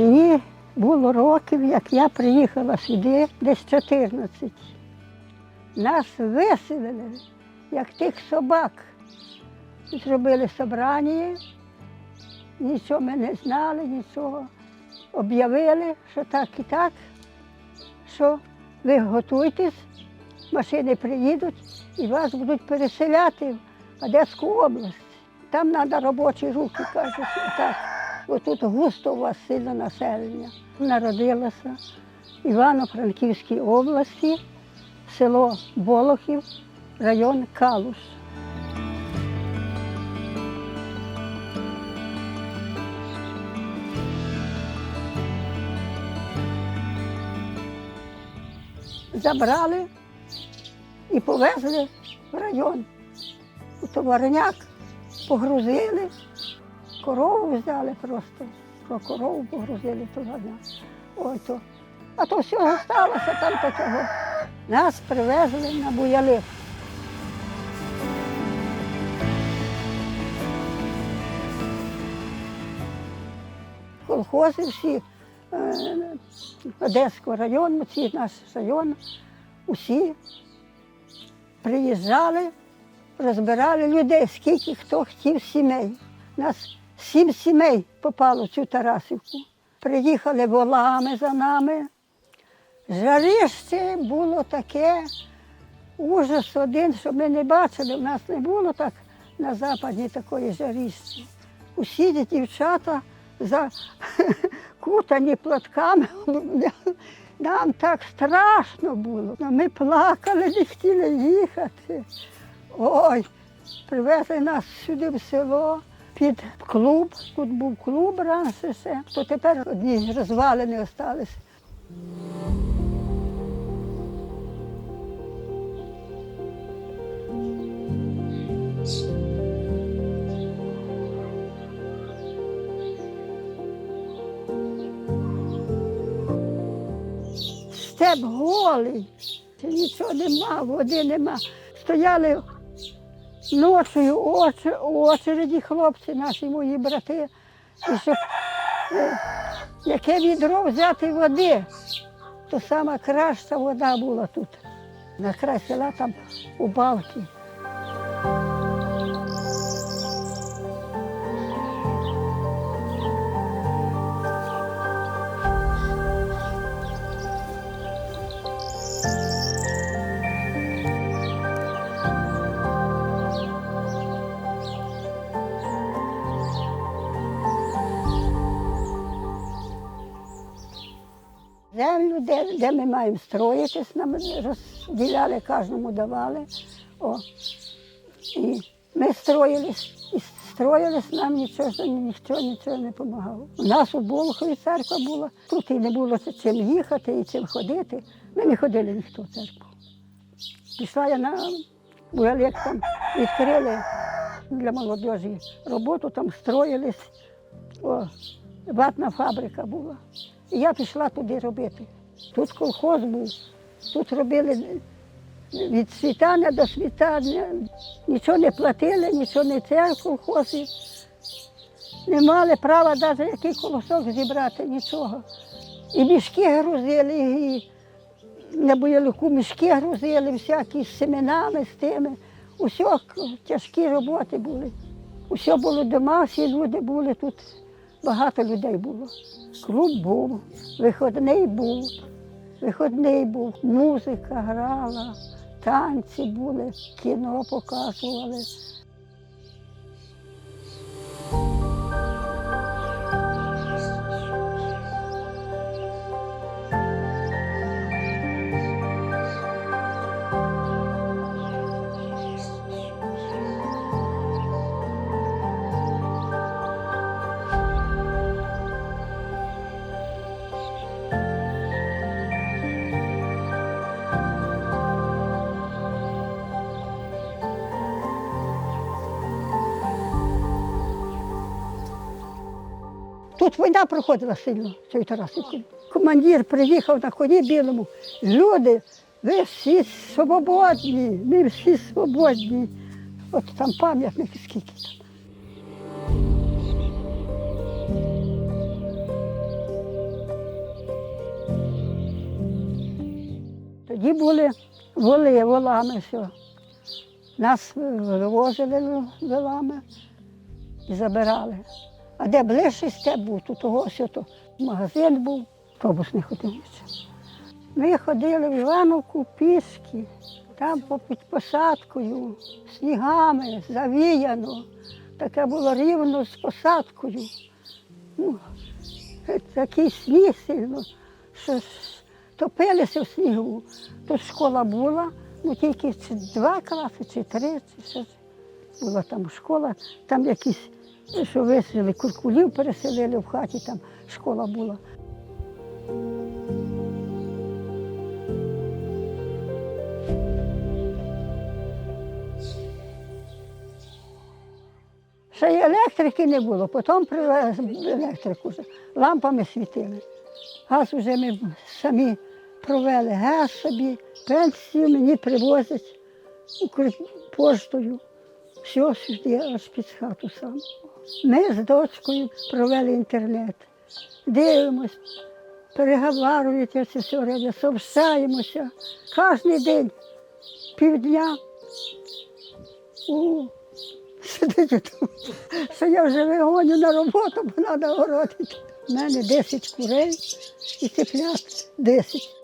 Мені було років, як я приїхала сюди, десь 14. Нас виселили, як тих собак. Зробили собрання, нічого ми не знали, нічого. Об'явили, що так і так, що ви готуйтесь, машини приїдуть і вас будуть переселяти в Одеську область. Там треба робочі руки, кажуть, так. Бо тут густо у населення. Народилася в Івано-Франківській області, село Болохів, район Калуш. Забрали і повезли в район. У товарняк погрузили, корову взяли просто. Про корову погрузили товарняк. Ой, то. А то всього сталося там такого. Нас привезли на буяли. Колхози всі е, Одеського району, ці наш район, усі приїжджали, розбирали людей, скільки хто хотів сімей. Нас сім сімей попало в цю Тарасівку. Приїхали волами за нами. Жарище було таке, ужас один, що ми не бачили. У нас не було так на западі такої жарища. Усі дівчата закутані платками. Нам так страшно було. Ми плакали, не хотіли їхати. Ой, привезли нас сюди в село під клуб. Тут був клуб раніше ще, то тепер одні розвалини залишилися. Степ голий, нічого нема, води нема. Стояли ночою у очереді хлопці, наші мої брати, і щоб е, яке відро взяти води, то сама краща вода була тут. На край села там у балки. Землю, де, де ми маємо строїтись, нам розділяли, кожному давали. О. І ми строїлись, і строїлись, нам нічого, ніхто нічого не допомагав. У нас у Болохові церква була, тут і не було чим їхати і чим ходити. Ми не ходили ніхто в церкву. Пішла я на буялек, там відкрили для молодежі роботу, там строїлись. О, ватна фабрика була. Я пішла туди робити. Тут колхоз був, тут робили від світання до світання, нічого не платили, нічого не це в колхозі. Не мали права навіть який колосок зібрати, нічого. І мішки грузили, і на боялику мішки грузили, всякі з семенами, з тими. Усе тяжкі роботи були. Усе було дома, всі люди були тут. Багато людей було. Клуб був, виходний був, виходний був, музика грала, танці були, кіно показували. Тут війна проходила сильно, цей Тарасівці. Командир приїхав на коні білому. Люди, ви всі свободні, ми всі свободні. От там пам'ятник скільки там. Тоді були воли, волами все. Нас е, вивозили волами і забирали. А де ближчий степ був, то того все то магазин був, автобус не ходив. Ми ходили в Івановку пішки, там під посадкою, снігами, завіяно. Таке було рівно з посадкою. Ну, такий сніг сильно, що топилися в снігу. Тут школа була, ну тільки два класи, чи три, чи що. Була там школа, там якісь, що виселили, куркулів переселили в хаті, там школа була. Ще й електрики не було, потім привезли електрику вже. Лампами світили. Газ вже ми самі провели, газ собі, пенсію мені привозять поштою. Все сюди, аж під хату сам. Ми з дочкою провели інтернет. Дивимось, переговорюєте це все время, сообщаємося. Кожен день, півдня. О, сидите тут, що я вже вигоню на роботу, бо треба городити. У мене 10 курей і цеплят 10.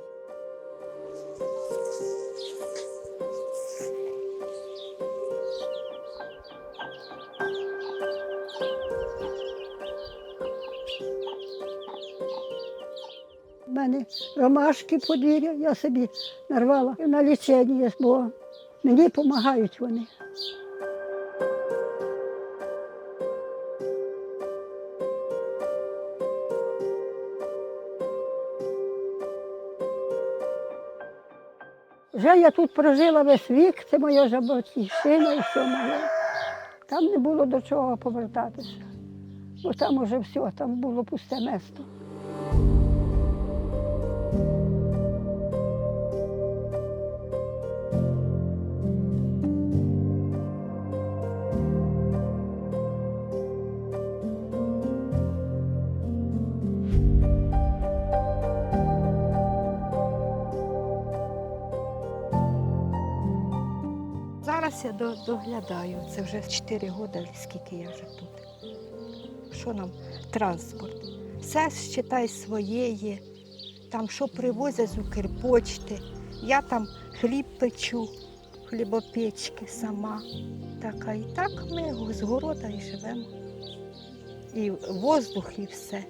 У мене ромашки подвір'я, я собі нарвала на лічення, бо мені допомагають вони. Вже я тут прожила весь вік, це моя вже батьківщина і все моє. Там не було до чого повертатися, бо там уже все, там було пусте місто. Я до- доглядаю. Це вже 4 роки, скільки я вже тут. Що нам? Транспорт. Все считай своє. Там що привозять з Укрпочти. Я там хліб печу, хлібопечки сама. Така. І так ми з города і живемо. І воздух, і все.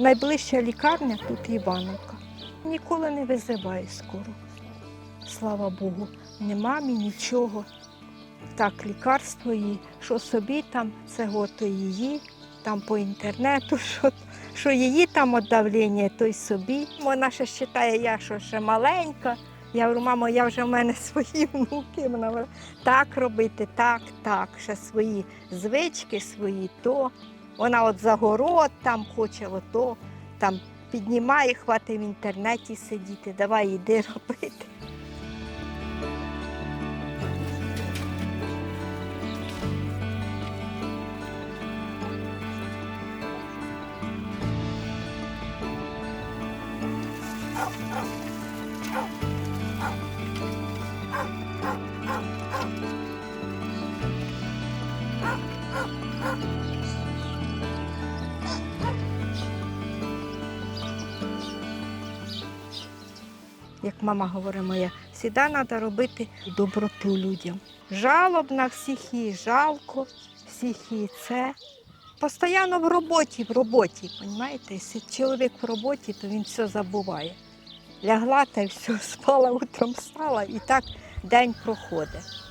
Найближча лікарня тут Івановка. Ніколи не визиває скоро. Слава Богу, не мамі нічого. Так, лікарство її, що собі там, це гото її, там по інтернету, що, що її там от давлення, то й собі. Вона ще вважає, я що ще маленька. Я говорю, мамо, я вже в мене свої внуки. Вона говорить, так робити, так, так, ще свої звички, свої то. Вона от за город там хоче ото, там піднімає, хватить в інтернеті сидіти, давай іди робити. Як мама говорить моя, завжди треба робити доброту людям. Жалоб на всіх і жалко, всіх і це. Постійно в роботі, в роботі, розумієте? Якщо чоловік в роботі, то він все забуває. Лягла та й все, спала утром встала і так день проходить.